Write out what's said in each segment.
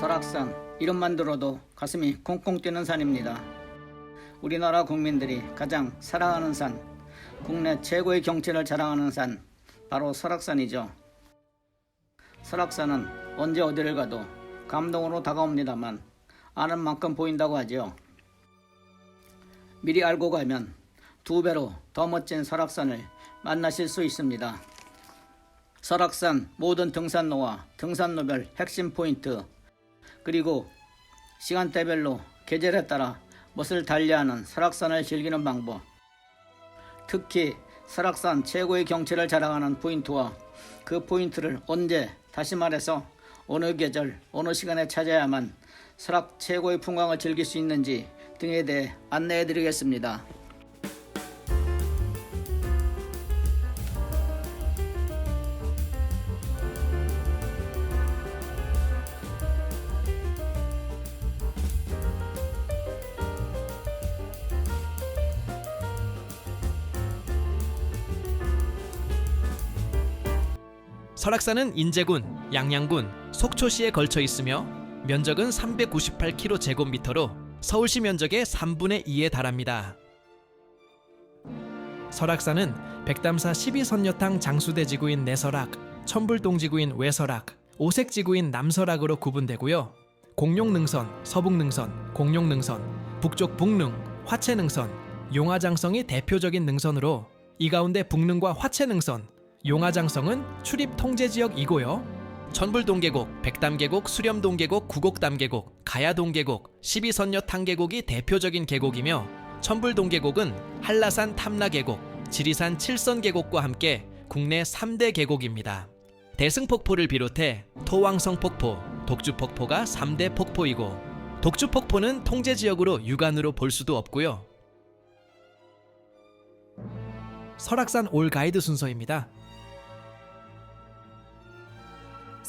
설악산 이름만 들어도 가슴이 콩콩 뛰는 산입니다. 우리나라 국민들이 가장 사랑하는 산, 국내 최고의 경치를 자랑하는 산, 바로 설악산이죠. 설악산은 언제 어디를 가도 감동으로 다가옵니다만 아는 만큼 보인다고 하죠. 미리 알고 가면 두 배로 더 멋진 설악산을 만나실 수 있습니다. 설악산 모든 등산로와 등산로별 핵심 포인트 그리고 시간대별로 계절에 따라 멋을 달리하는 설악산을 즐기는 방법 특히 설악산 최고의 경치를 자랑하는 포인트와 그 포인트를 언제 다시 말해서 어느 계절 어느 시간에 찾아야만 설악 최고의 풍광을 즐길 수 있는지 등에 대해 안내해 드리겠습니다. 설악산은 인제군, 양양군, 속초시에 걸쳐 있으며 면적은 398km/제곱미터로 서울시 면적의 3분의 2에 달합니다. 설악산은 백담사 12선녀탕 장수대 지구인 내설악, 천불동 지구인 외설악, 오색 지구인 남설악으로 구분되고요. 공룡능선, 서북능선, 공룡능선, 북쪽 북릉, 화채능선, 용화장성이 대표적인 능선으로 이 가운데 북릉과 화채능선, 용화장성은 출입 통제 지역이고요. 천불동계곡, 백담계곡, 수렴동계곡, 구곡담계곡, 가야동계곡, 12선녀 탕 계곡이 대표적인 계곡이며 천불동계곡은 한라산 탐라계곡, 지리산 칠선계곡과 함께 국내 3대 계곡입니다. 대승폭포를 비롯해 토왕성폭포, 독주폭포가 3대 폭포이고 독주폭포는 통제 지역으로 육안으로 볼 수도 없고요. 설악산 올 가이드 순서입니다.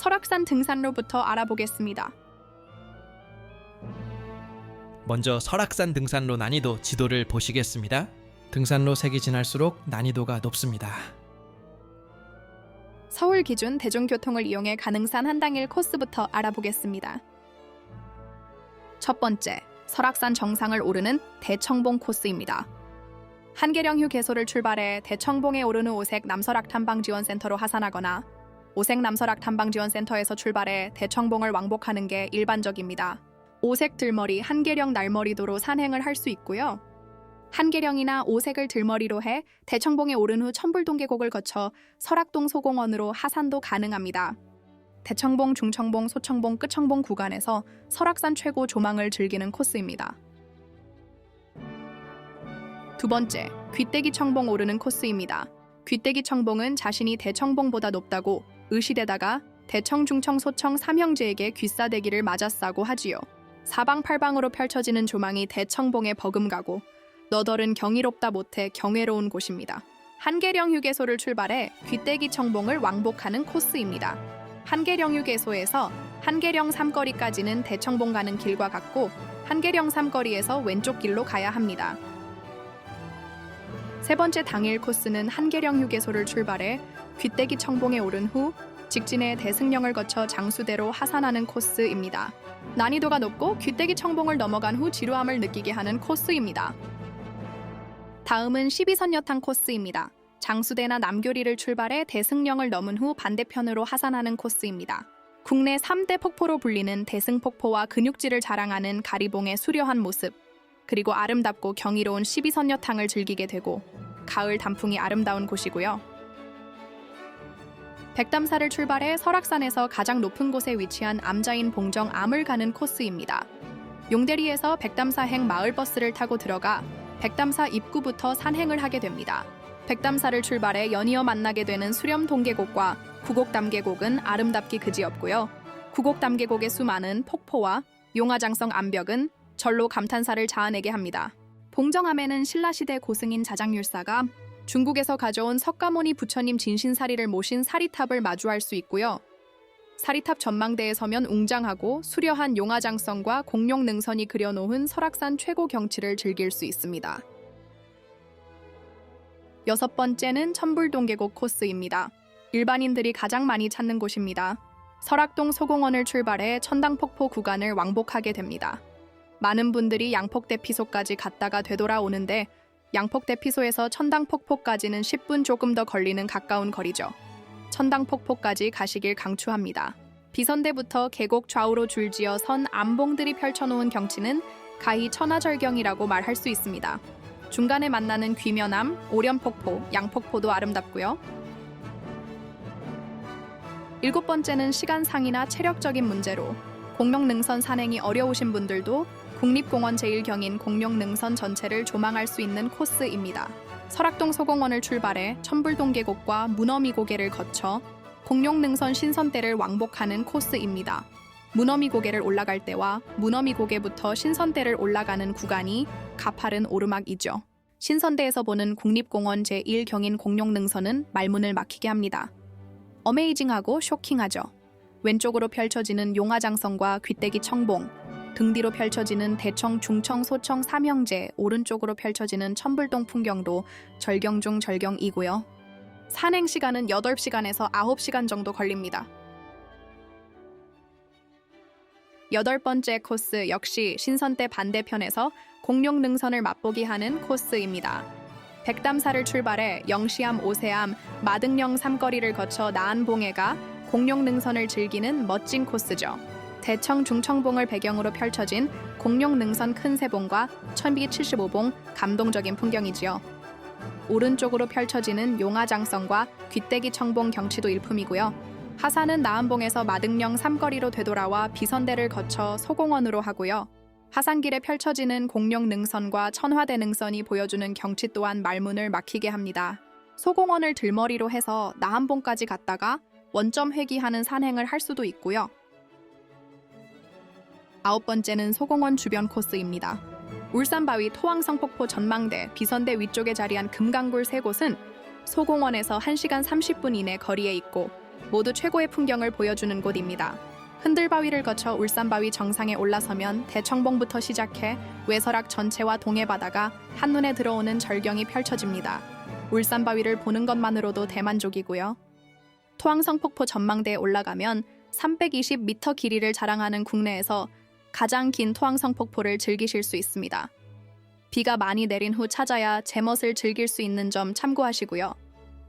설악산 등산로부터 알아보겠습니다. 먼저 설악산 등산로 난이도 지도를 보시겠습니다. 등산로 색이 진할수록 난이도가 높습니다. 서울 기준 대중교통을 이용해 가능산 한당일 코스부터 알아보겠습니다. 첫 번째, 설악산 정상을 오르는 대청봉 코스입니다. 한계령 휴게소를 출발해 대청봉에 오른 후 오색 남설악 탐방지원센터로 하산하거나 오색 남설악 탐방지원센터에서 출발해 대청봉을 왕복하는 게 일반적입니다. 오색 들머리 한계령 날머리도로 산행을 할 수 있고요. 한계령이나 오색을 들머리로 해 대청봉에 오른 후 천불동계곡을 거쳐 설악동 소공원으로 하산도 가능합니다. 대청봉, 중청봉, 소청봉, 끝청봉 구간에서 설악산 최고 조망을 즐기는 코스입니다. 두 번째, 귀때기 청봉 오르는 코스입니다. 귀때기 청봉은 자신이 대청봉보다 높다고 의시되다가 대청, 중청, 소청 삼형제에게 귀싸대기를 맞았다고 하지요. 사방팔방으로 펼쳐지는 조망이 대청봉에 버금가고 너덜은 경이롭다 못해 경외로운 곳입니다. 한계령 휴게소를 출발해 귀때기 청봉을 왕복하는 코스입니다. 한계령 휴게소에서 한계령 삼거리까지는 대청봉 가는 길과 같고 한계령 삼거리에서 왼쪽 길로 가야 합니다. 세 번째 당일 코스는 한계령 휴게소를 출발해 귀때기 청봉에 오른 후 직진해 대승령을 거쳐 장수대로 하산하는 코스입니다. 난이도가 높고 귀때기 청봉을 넘어간 후 지루함을 느끼게 하는 코스입니다. 다음은 12선 여탕 코스입니다. 장수대나 남교리를 출발해 대승령을 넘은 후 반대편으로 하산하는 코스입니다. 국내 3대 폭포로 불리는 대승폭포와 근육질을 자랑하는 가리봉의 수려한 모습, 그리고 아름답고 경이로운 12선 여탕을 즐기게 되고 가을 단풍이 아름다운 곳이고요. 백담사를 출발해 설악산에서 가장 높은 곳에 위치한 암자인 봉정 암을 가는 코스입니다. 용대리에서 백담사행 마을버스를 타고 들어가 백담사 입구부터 산행을 하게 됩니다. 백담사를 출발해 연이어 만나게 되는 수렴 동계곡과 구곡 담계곡은 아름답기 그지없고요. 구곡 담계곡의 수많은 폭포와 용화장성 암벽은 절로 감탄사를 자아내게 합니다. 봉정암에는 신라시대 고승인 자장율사가 중국에서 가져온 석가모니 부처님 진신사리를 모신 사리탑을 마주할 수 있고요. 사리탑 전망대에 서면 웅장하고 수려한 용화장성과 공룡 능선이 그려놓은 설악산 최고 경치를 즐길 수 있습니다. 여섯 번째는 천불동계곡 코스입니다. 일반인들이 가장 많이 찾는 곳입니다. 설악동 소공원을 출발해 천당폭포 구간을 왕복하게 됩니다. 많은 분들이 양폭대 피소까지 갔다가 되돌아오는데 양폭대 피소에서 천당폭포까지는 10분 조금 더 걸리는 가까운 거리죠. 천당폭포까지 가시길 강추합니다. 비선대부터 계곡 좌우로 줄지어 선 암봉들이 펼쳐놓은 경치는 가히 천하절경이라고 말할 수 있습니다. 중간에 만나는 귀면암, 오련폭포, 양폭포도 아름답고요. 일곱 번째는 시간상이나 체력적인 문제로 공룡능선 산행이 어려우신 분들도 국립공원 제1경인 공룡능선 전체를 조망할 수 있는 코스입니다. 설악동 소공원을 출발해 천불동 계곡과 문어미 고개를 거쳐 공룡능선 신선대를 왕복하는 코스입니다. 문어미 고개를 올라갈 때와 문어미 고개부터 신선대를 올라가는 구간이 가파른 오르막이죠. 신선대에서 보는 국립공원 제1경인 공룡능선은 말문을 막히게 합니다. 어메이징하고 쇼킹하죠. 왼쪽으로 펼쳐지는 용화장성과 귀때기 청봉, 등 뒤로 펼쳐지는 대청, 중청, 소청, 삼형제, 오른쪽으로 펼쳐지는 천불동 풍경도 절경 중 절경이고요. 산행 시간은 8시간에서 9시간 정도 걸립니다. 여덟 번째 코스 역시 신선대 반대편에서 공룡 능선을 맛보기 하는 코스입니다. 백담사를 출발해 영시암, 오세암, 마등령 삼거리를 거쳐 나안봉해가 공룡 능선을 즐기는 멋진 코스죠. 대청 중청봉을 배경으로 펼쳐진 공룡 능선 큰 세봉과 천비 75봉 감동적인 풍경이지요. 오른쪽으로 펼쳐지는 용화장성과 귀때기 청봉 경치도 일품이고요. 하산은 나안봉에서 마등령 삼거리로 되돌아와 비선대를 거쳐 소공원으로 하고요. 하산길에 펼쳐지는 공룡 능선과 천화대 능선이 보여주는 경치 또한 말문을 막히게 합니다. 소공원을 들머리로 해서 나한봉까지 갔다가 원점 회귀하는 산행을 할 수도 있고요. 아홉 번째는 소공원 주변 코스입니다. 울산바위 토왕성폭포 전망대 비선대 위쪽에 자리한 금강굴 세 곳은 소공원에서 1시간 30분 이내 거리에 있고 모두 최고의 풍경을 보여주는 곳입니다. 흔들바위를 거쳐 울산바위 정상에 올라서면 대청봉부터 시작해 외설악 전체와 동해바다가 한눈에 들어오는 절경이 펼쳐집니다. 울산바위를 보는 것만으로도 대만족이고요. 토항성폭포 전망대에 올라가면 320m 길이를 자랑하는 국내에서 가장 긴 토항성 폭포를 즐기실 수 있습니다. 비가 많이 내린 후 찾아야 제멋을 즐길 수 있는 점 참고하시고요.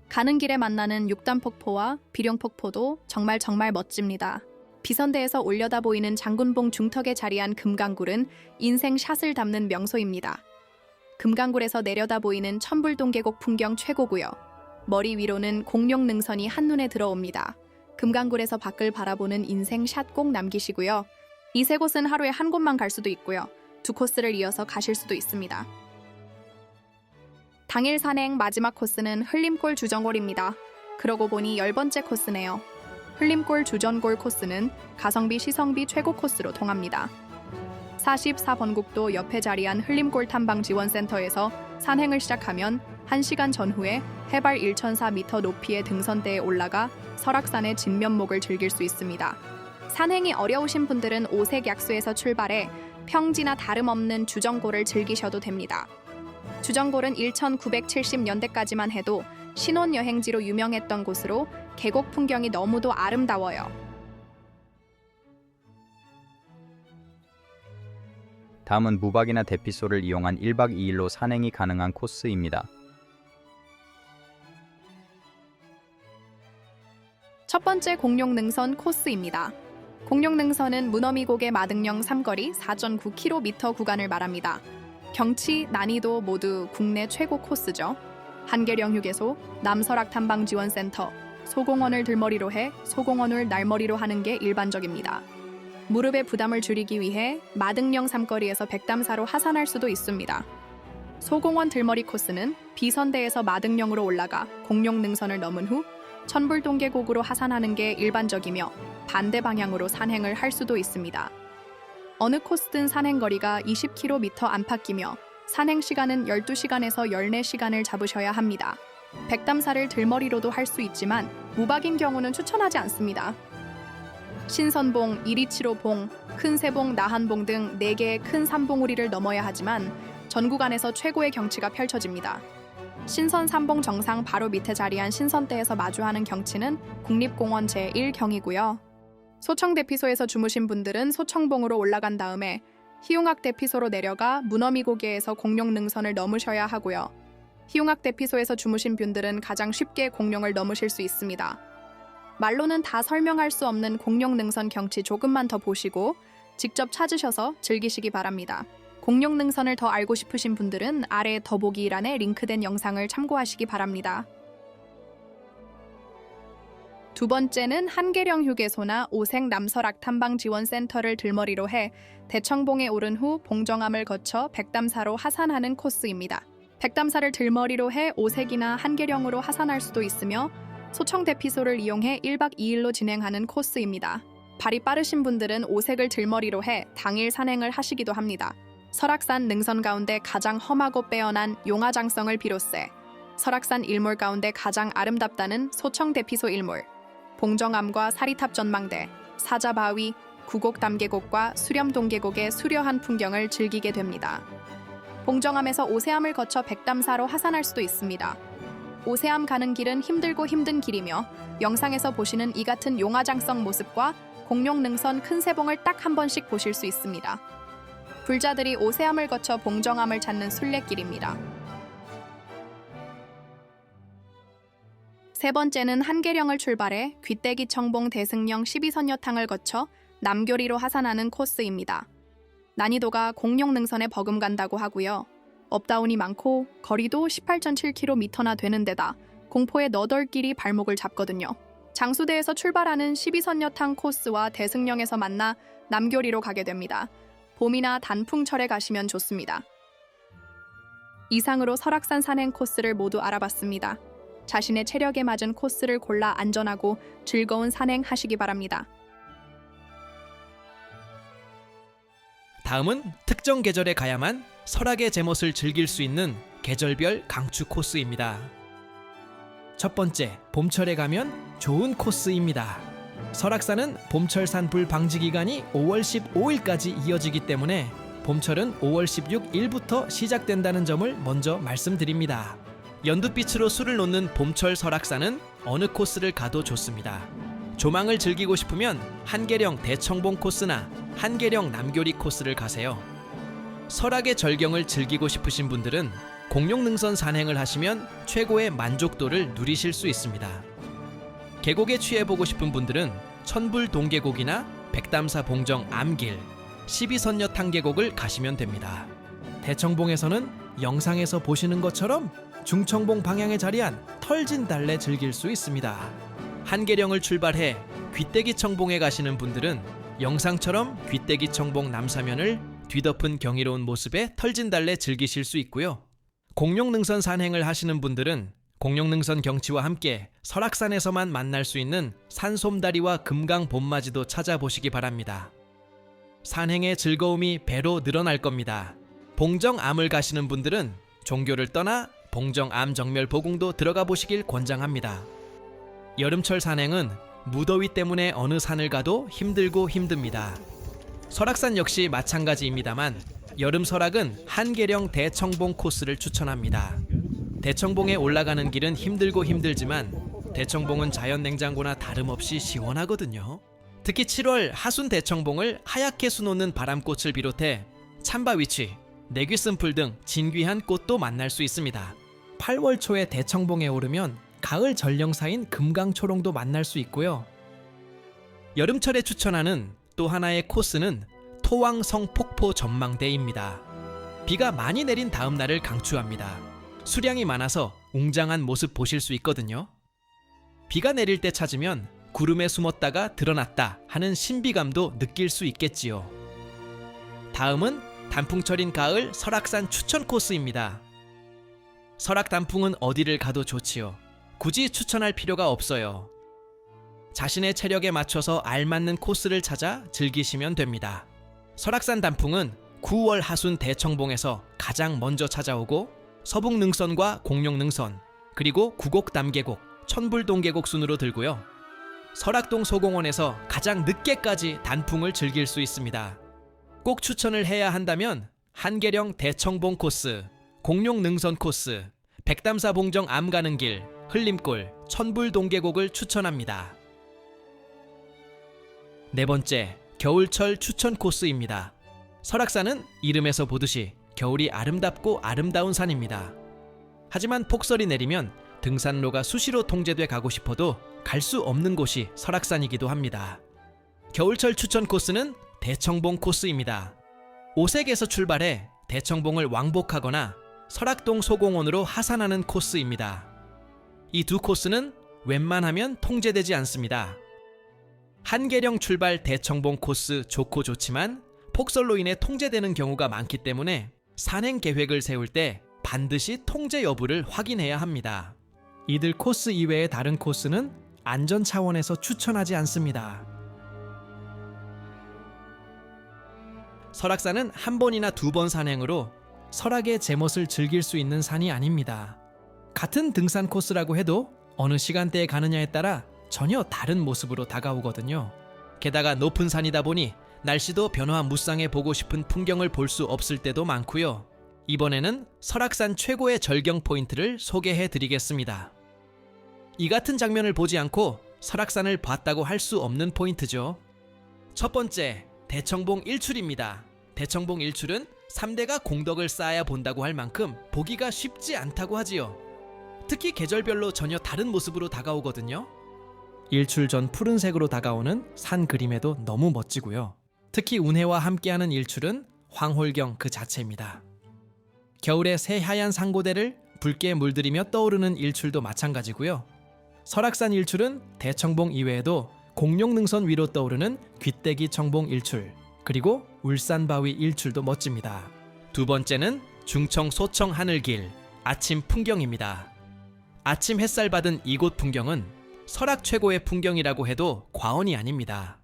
가는 길에 만나는 육단 폭포와 비룡 폭포도 정말 정말 멋집니다. 비선대에서 올려다 보이는 장군봉 중턱에 자리한 금강굴은 인생 샷을 담는 명소입니다. 금강굴에서 내려다 보이는 천불동계곡 풍경 최고고요. 머리 위로는 공룡 능선이 한눈에 들어옵니다. 금강굴에서 밖을 바라보는 인생 샷 꼭 남기시고요. 이 세 곳은 하루에 한 곳만 갈 수도 있고요. 두 코스를 이어서 가실 수도 있습니다. 당일 산행 마지막 코스는 흘림골 주전골입니다. 그러고 보니 열 번째 코스네요. 흘림골 주전골 코스는 가성비 시성비 최고 코스로 통합니다. 44번 국도 옆에 자리한 흘림골 탐방 지원센터에서 산행을 시작하면 1시간 전후에 해발 1,004m 높이의 등선대에 올라가 설악산의 진면목을 즐길 수 있습니다. 산행이 어려우신 분들은 오색 약수에서 출발해 평지나 다름없는 주전골을 즐기셔도 됩니다. 주전골은 1970년대까지만 해도 신혼여행지로 유명했던 곳으로 계곡 풍경이 너무도 아름다워요. 다음은 무박이나 대피소를 이용한 1박 2일로 산행이 가능한 코스입니다. 첫 번째 공룡 능선 코스입니다. 공룡 능선은 문어미곡의 마등령 삼거리 4.9km 구간을 말합니다. 경치, 난이도 모두 국내 최고 코스죠. 한계령 휴게소, 남설악 탐방 지원센터, 소공원을 들머리로 해 소공원을 날머리로 하는 게 일반적입니다. 무릎의 부담을 줄이기 위해 마등령 삼거리에서 백담사로 하산할 수도 있습니다. 소공원 들머리 코스는 비선대에서 마등령으로 올라가 공룡 능선을 넘은 후 천불동계곡으로 하산하는 게 일반적이며 반대 방향으로 산행을 할 수도 있습니다. 어느 코스든 산행 거리가 20km 안팎이며 산행 시간은 12시간에서 14시간을 잡으셔야 합니다. 백담사를 들머리로도 할 수 있지만 무박인 경우는 추천하지 않습니다. 신선봉, 이리치로봉, 큰세봉, 나한봉 등 4개의 큰 산봉우리를 넘어야 하지만 전 구간에서 최고의 경치가 펼쳐집니다. 신선 삼봉 정상 바로 밑에 자리한 신선대에서 마주하는 경치는 국립공원 제1경이고요. 소청 대피소에서 주무신 분들은 소청봉으로 올라간 다음에 희용학 대피소로 내려가 문어미 고개에서 공룡 능선을 넘으셔야 하고요. 희용학 대피소에서 주무신 분들은 가장 쉽게 공룡을 넘으실 수 있습니다. 말로는 다 설명할 수 없는 공룡 능선 경치 조금만 더 보시고 직접 찾으셔서 즐기시기 바랍니다. 공룡 능선을 더 알고 싶으신 분들은 아래 더보기란에 링크된 영상을 참고하시기 바랍니다. 두 번째는 한계령 휴게소나 오색 남설악 탐방 지원 센터를 들머리로 해 대청봉에 오른 후 봉정암을 거쳐 백담사로 하산하는 코스입니다. 백담사를 들머리로 해 오색이나 한계령으로 하산할 수도 있으며 소청 대피소를 이용해 1박 2일로 진행하는 코스입니다. 발이 빠르신 분들은 오색을 들머리로 해 당일 산행을 하시기도 합니다. 설악산 능선 가운데 가장 험하고 빼어난 용화장성을 비롯해 설악산 일몰 가운데 가장 아름답다는 소청 대피소 일몰, 봉정암과 사리탑 전망대, 사자바위, 구곡 담계곡과 수렴 동계곡의 수려한 풍경을 즐기게 됩니다. 봉정암에서 오세암을 거쳐 백담사로 하산할 수도 있습니다. 오세암 가는 길은 힘들고 힘든 길이며 영상에서 보시는 이 같은 용화장성 모습과 공룡 능선 큰 세봉을 딱 한 번씩 보실 수 있습니다. 불자들이 오세암을 거쳐 봉정암을 찾는 순례길입니다. 세 번째는 한계령을 출발해 귀때기 청봉 대승령 12선여탕을 거쳐 남교리로 하산하는 코스입니다. 난이도가 공룡 능선에 버금간다고 하고요. 업다운이 많고 거리도 18.7km나 되는 데다 공포의 너덜길이 발목을 잡거든요. 장수대에서 출발하는 12선여탕 코스와 대승령에서 만나 남교리로 가게 됩니다. 봄이나 단풍철에 가시면 좋습니다. 이상으로 설악산 산행 코스를 모두 알아봤습니다. 자신의 체력에 맞은 코스를 골라 안전하고 즐거운 산행하시기 바랍니다. 다음은 특정 계절에 가야만 설악의 제멋을 즐길 수 있는 계절별 강추 코스입니다. 첫 번째, 봄철에 가면 좋은 코스입니다. 설악산은 봄철 산불 방지 기간이 5월 15일까지 이어지기 때문에 봄철은 5월 16일부터 시작된다는 점을 먼저 말씀드립니다. 연두빛으로 술을 놓는 봄철 설악산은 어느 코스를 가도 좋습니다. 조망을 즐기고 싶으면 한계령 대청봉 코스나 한계령 남교리 코스를 가세요. 설악의 절경을 즐기고 싶으신 분들은 공룡능선 산행을 하시면 최고의 만족도를 누리실 수 있습니다. 계곡에 취해보고 싶은 분들은 천불 동계곡이나 백담사 봉정 암길, 12선녀 탕계곡을 가시면 됩니다. 대청봉에서는 영상에서 보시는 것처럼 중청봉 방향에 자리한 털진 달래 즐길 수 있습니다. 한계령을 출발해 귀때기 청봉에 가시는 분들은 영상처럼 귀때기 청봉 남사면을 뒤덮은 경이로운 모습의 털진 달래 즐기실 수 있고요. 공룡능선 산행을 하시는 분들은 공룡능선 경치와 함께 설악산에서만 만날 수 있는 산솜다리와 금강 봄맞이도 찾아보시기 바랍니다. 산행의 즐거움이 배로 늘어날 겁니다. 봉정암을 가시는 분들은 종교를 떠나 봉정암 정멸 보궁도 들어가 보시길 권장합니다. 여름철 산행은 무더위 때문에 어느 산을 가도 힘들고 힘듭니다. 설악산 역시 마찬가지입니다만 여름 설악은 한계령 대청봉 코스를 추천합니다. 대청봉에 올라가는 길은 힘들고 힘들지만 대청봉은 자연 냉장고나 다름없이 시원하거든요. 특히 7월 하순 대청봉을 하얗게 수놓는 바람꽃을 비롯해 참바위치, 내귀쓴풀 등 진귀한 꽃도 만날 수 있습니다. 8월 초에 대청봉에 오르면 가을 전령사인 금강초롱도 만날 수 있고요. 여름철에 추천하는 또 하나의 코스는 토왕성 폭포 전망대입니다. 비가 많이 내린 다음 날을 강추합니다. 수량이 많아서 웅장한 모습 보실 수 있거든요. 비가 내릴 때 찾으면 구름에 숨었다가 드러났다 하는 신비감도 느낄 수 있겠지요. 다음은 단풍철인 가을 설악산 추천 코스입니다. 설악 단풍은 어디를 가도 좋지요. 굳이 추천할 필요가 없어요. 자신의 체력에 맞춰서 알맞는 코스를 찾아 즐기시면 됩니다. 설악산 단풍은 9월 하순 대청봉에서 가장 먼저 찾아오고 서북능선과 공룡능선 그리고 구곡담계곡, 천불동계곡 순으로 들고요. 설악동 소공원에서 가장 늦게까지 단풍을 즐길 수 있습니다. 꼭 추천을 해야 한다면 한계령 대청봉 코스, 공룡능선 코스, 백담사 봉정 암 가는 길, 흘림골, 천불동계곡을 추천합니다. 네 번째, 겨울철 추천 코스입니다. 설악산은 이름에서 보듯이 겨울이 아름답고 아름다운 산입니다. 하지만 폭설이 내리면 등산로가 수시로 통제돼 가고 싶어도 갈 수 없는 곳이 설악산이기도 합니다. 겨울철 추천 코스는 대청봉 코스입니다. 오색에서 출발해 대청봉을 왕복하거나 설악동 소공원으로 하산하는 코스입니다. 이 두 코스는 웬만하면 통제되지 않습니다. 한계령 출발 대청봉 코스 좋고 좋지만 폭설로 인해 통제되는 경우가 많기 때문에 산행 계획을 세울 때 반드시 통제 여부를 확인해야 합니다. 이들 코스 이외의 다른 코스는 안전 차원에서 추천하지 않습니다. 설악산은 한 번이나 두 번 산행으로 설악의 제멋을 즐길 수 있는 산이 아닙니다. 같은 등산 코스라고 해도 어느 시간대에 가느냐에 따라 전혀 다른 모습으로 다가오거든요. 게다가 높은 산이다 보니 날씨도 변화 무쌍해 보고 싶은 풍경을 볼 수 없을 때도 많고요. 이번에는 설악산 최고의 절경 포인트를 소개해 드리겠습니다. 이 같은 장면을 보지 않고 설악산을 봤다고 할 수 없는 포인트죠. 첫 번째, 대청봉 일출입니다. 대청봉 일출은 3대가 공덕을 쌓아야 본다고 할 만큼 보기가 쉽지 않다고 하지요. 특히 계절별로 전혀 다른 모습으로 다가오거든요. 일출 전 푸른색으로 다가오는 산 그림에도 너무 멋지고요. 특히 운해와 함께하는 일출은 황홀경 그 자체입니다. 겨울에 새하얀 상고대를 붉게 물들이며 떠오르는 일출도 마찬가지고요. 설악산 일출은 대청봉 이외에도 공룡능선 위로 떠오르는 귀때기 청봉 일출, 그리고 울산바위 일출도 멋집니다. 두 번째는 중청 소청 하늘길 아침 풍경입니다. 아침 햇살 받은 이곳 풍경은 설악 최고의 풍경이라고 해도 과언이 아닙니다.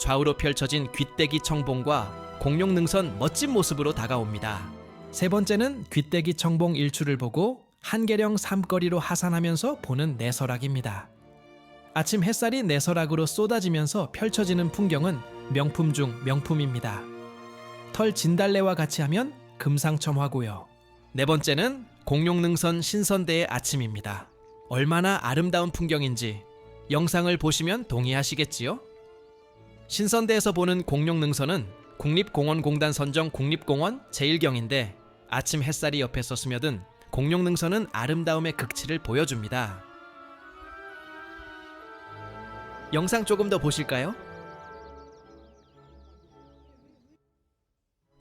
좌우로 펼쳐진 귀때기 청봉과 공룡 능선 멋진 모습으로 다가옵니다. 세 번째는 귀때기 청봉 일출을 보고 한계령 삼거리로 하산하면서 보는 내설악입니다. 아침 햇살이 내설악으로 쏟아지면서 펼쳐지는 풍경은 명품 중 명품입니다. 털 진달래와 같이 하면 금상첨화고요. 네 번째는 공룡능선 신선대의 아침입니다. 얼마나 아름다운 풍경인지 영상을 보시면 동의하시겠지요? 신선대에서 보는 공룡능선은 국립공원공단 선정 국립공원 제1경인데 아침 햇살이 옆에서 스며든 공룡능선은 아름다움의 극치를 보여줍니다. 영상 조금 더 보실까요?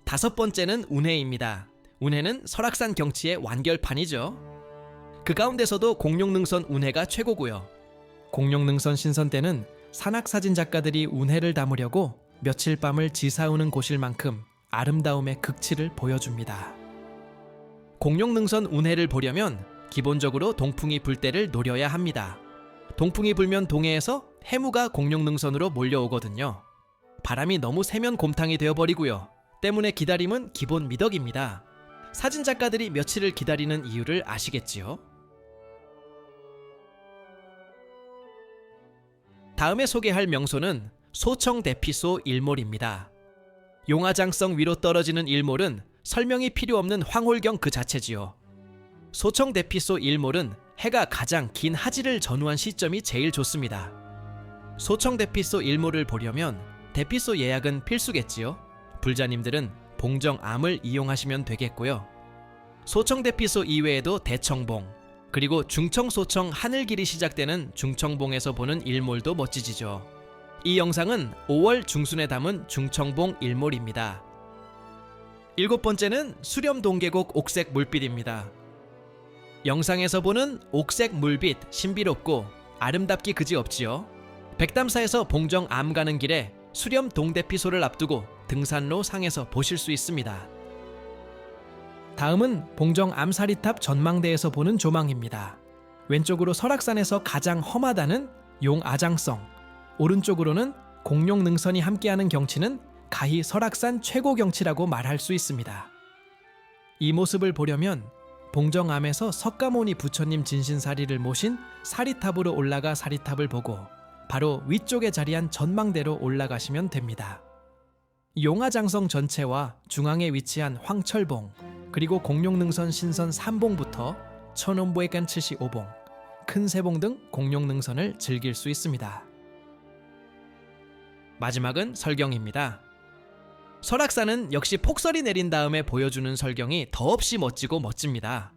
다섯 번째는 운해입니다. 운해는 설악산 경치의 완결판이죠. 그 가운데서도 공룡능선 운해가 최고고요. 공룡능선 신선 때는 산악 사진 작가들이 운해를 담으려고 며칠 밤을 지사우는 곳일 만큼 아름다움의 극치를 보여줍니다. 공룡능선 운해를 보려면 기본적으로 동풍이 불 때를 노려야 합니다. 동풍이 불면 동해에서 해무가 공룡능선으로 몰려오거든요. 바람이 너무 세면 곰탕이 되어버리고요. 때문에 기다림은 기본 미덕입니다. 사진 작가들이 며칠을 기다리는 이유를 아시겠지요? 다음에 소개할 명소는 소청 대피소 일몰입니다. 용화장성 위로 떨어지는 일몰은 설명이 필요 없는 황홀경 그 자체지요. 소청 대피소 일몰은 해가 가장 긴 하지를 전후한 시점이 제일 좋습니다. 소청 대피소 일몰을 보려면 대피소 예약은 필수겠지요. 불자님들은 봉정암을 이용하시면 되겠고요. 소청 대피소 이외에도 대청봉, 그리고 중청소청 하늘길이 시작되는 중청봉에서 보는 일몰도 멋지지죠. 이 영상은 5월 중순에 담은 중청봉 일몰입니다. 일곱 번째는 수렴 동계곡 옥색 물빛입니다. 영상에서 보는 옥색 물빛 신비롭고 아름답기 그지없지요. 백담사에서 봉정 암 가는 길에 수렴 동대피소를 앞두고 등산로 상에서 보실 수 있습니다. 다음은 봉정 암사리탑 전망대에서 보는 조망입니다. 왼쪽으로 설악산에서 가장 험하다는 용아장성, 오른쪽으로는 공룡 능선이 함께하는 경치는 가히 설악산 최고 경치라고 말할 수 있습니다. 이 모습을 보려면 봉정암에서 석가모니 부처님 진신사리를 모신 사리탑으로 올라가 사리탑을 보고 바로 위쪽에 자리한 전망대로 올라가시면 됩니다. 용화장성 전체와 중앙에 위치한 황철봉 그리고 공룡능선 신선 3봉부터 천원보에간 75봉, 큰 세봉 등 공룡능선을 즐길 수 있습니다. 마지막은 설경입니다. 설악산은 역시 폭설이 내린 다음에 보여주는 설경이 더없이 멋지고 멋집니다.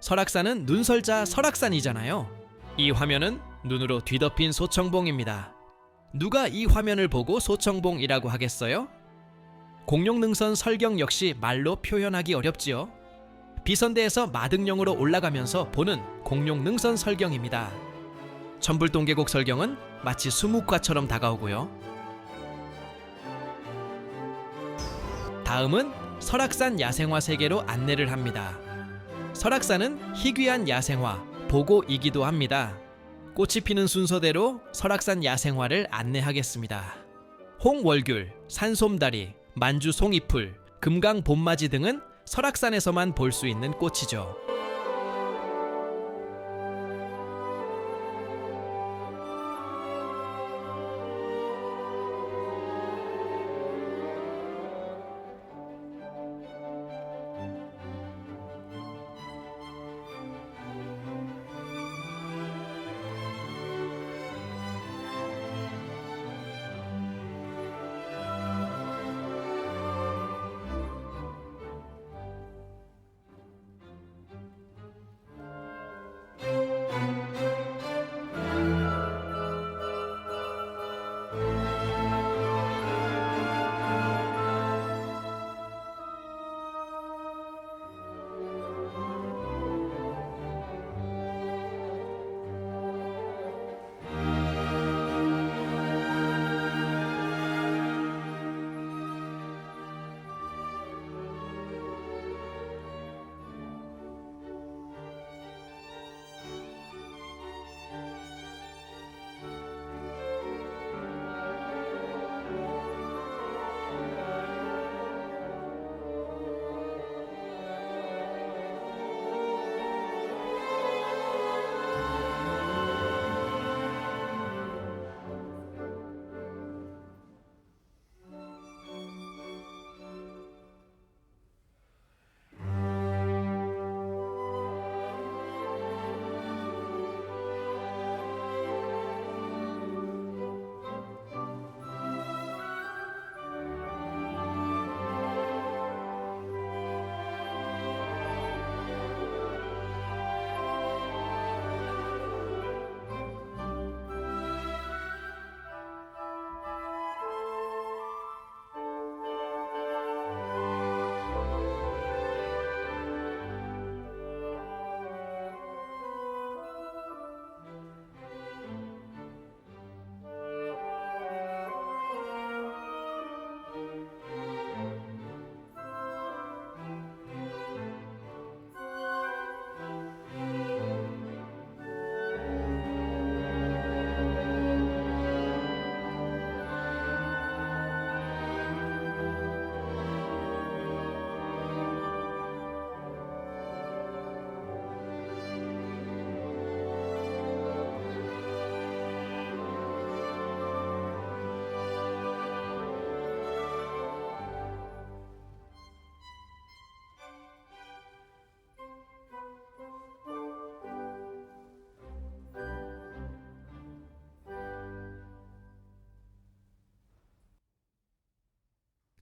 설악산은 눈설자 설악산이잖아요. 이 화면은 눈으로 뒤덮인 소청봉입니다. 누가 이 화면을 보고 소청봉이라고 하겠어요? 공룡능선 설경 역시 말로 표현하기 어렵지요. 비선대에서 마등령으로 올라가면서 보는 공룡능선 설경입니다. 천불동계곡 설경은 마치 수묵과처럼 다가오고요. 다음은 설악산 야생화 세계로 안내를 합니다. 설악산은 희귀한 야생화 보고이기도 합니다. 꽃이 피는 순서대로 설악산 야생화를 안내하겠습니다. 홍월귤, 산솜다리, 만주 송이풀, 금강 봄맞이 등은 설악산에서만 볼 수 있는 꽃이죠.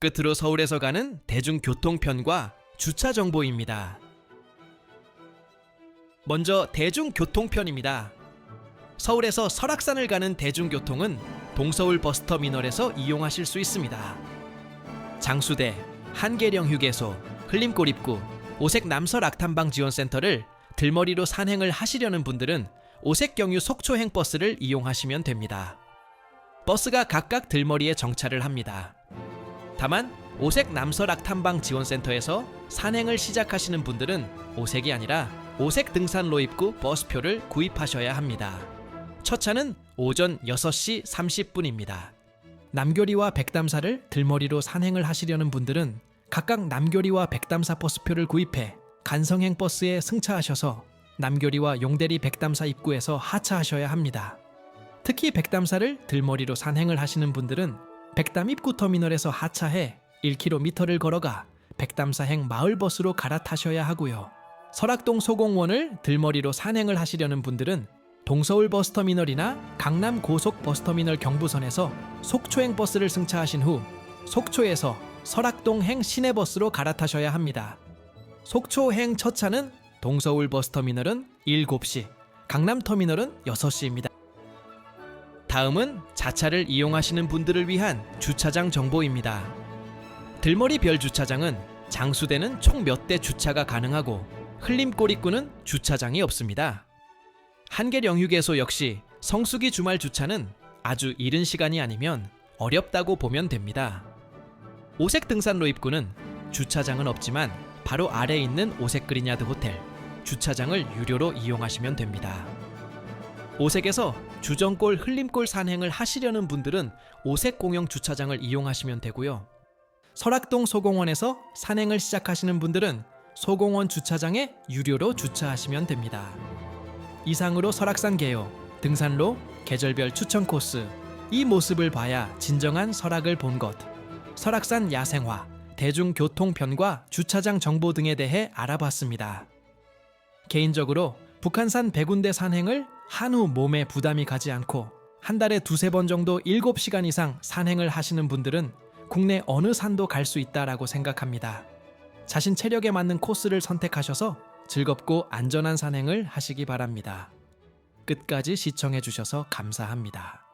끝으로 서울에서 가는 대중교통편과 주차 정보입니다. 먼저 대중교통편입니다. 서울에서 설악산을 가는 대중교통은 동서울 버스터미널에서 이용하실 수 있습니다. 장수대, 한계령 휴게소, 흘림골 입구, 오색 남설 악탐방 지원센터를 들머리로 산행을 하시려는 분들은 오색경유 속초행 버스를 이용하시면 됩니다. 버스가 각각 들머리에 정차를 합니다. 다만 오색 남설악 탐방 지원센터에서 산행을 시작하시는 분들은 오색이 아니라 오색 등산로 입구 버스표를 구입하셔야 합니다. 첫 차는 오전 6시 30분입니다. 남교리와 백담사를 들머리로 산행을 하시려는 분들은 각각 남교리와 백담사 버스표를 구입해 간성행 버스에 승차하셔서 남교리와 용대리 백담사 입구에서 하차하셔야 합니다. 특히 백담사를 들머리로 산행을 하시는 분들은 백담 입구 터미널에서 하차해 1km를 걸어가 백담사행 마을버스로 갈아타셔야 하고요. 설악동 소공원을 들머리로 산행을 하시려는 분들은 동서울 버스터미널이나 강남 고속 버스터미널 경부선에서 속초행 버스를 승차하신 후 속초에서 설악동행 시내버스로 갈아타셔야 합니다. 속초행 첫 차는 동서울 버스터미널은 7시, 강남터미널은 6시입니다. 다음은 자차를 이용하시는 분들을 위한 주차장 정보입니다. 들머리 별 주차장은 장수대는 총 몇 대 주차가 가능하고 흘림꼬리꾼은 주차장이 없습니다. 한계령휴게소 역시 성수기 주말 주차는 아주 이른 시간이 아니면 어렵다고 보면 됩니다. 오색 등산로 입구는 주차장은 없지만 바로 아래에 있는 오색 그리냐드 호텔 주차장을 유료로 이용하시면 됩니다. 오색에서 주정골 흘림골 산행을 하시려는 분들은 오색 공영 주차장을 이용하시면 되고요. 설악동 소공원에서 산행을 시작하시는 분들은 소공원 주차장에 유료로 주차하시면 됩니다. 이상으로 설악산 개요, 등산로, 계절별 추천 코스, 이 모습을 봐야 진정한 설악을 본 것, 설악산 야생화, 대중교통편과 주차장 정보 등에 대해 알아봤습니다. 개인적으로 북한산 백운대 산행을 한후 몸에 부담이 가지 않고 한 달에 두세 번 정도 7시간 이상 산행을 하시는 분들은 국내 어느 산도 갈 수 있다라고 생각합니다. 자신 체력에 맞는 코스를 선택하셔서 즐겁고 안전한 산행을 하시기 바랍니다. 끝까지 시청해 주셔서 감사합니다.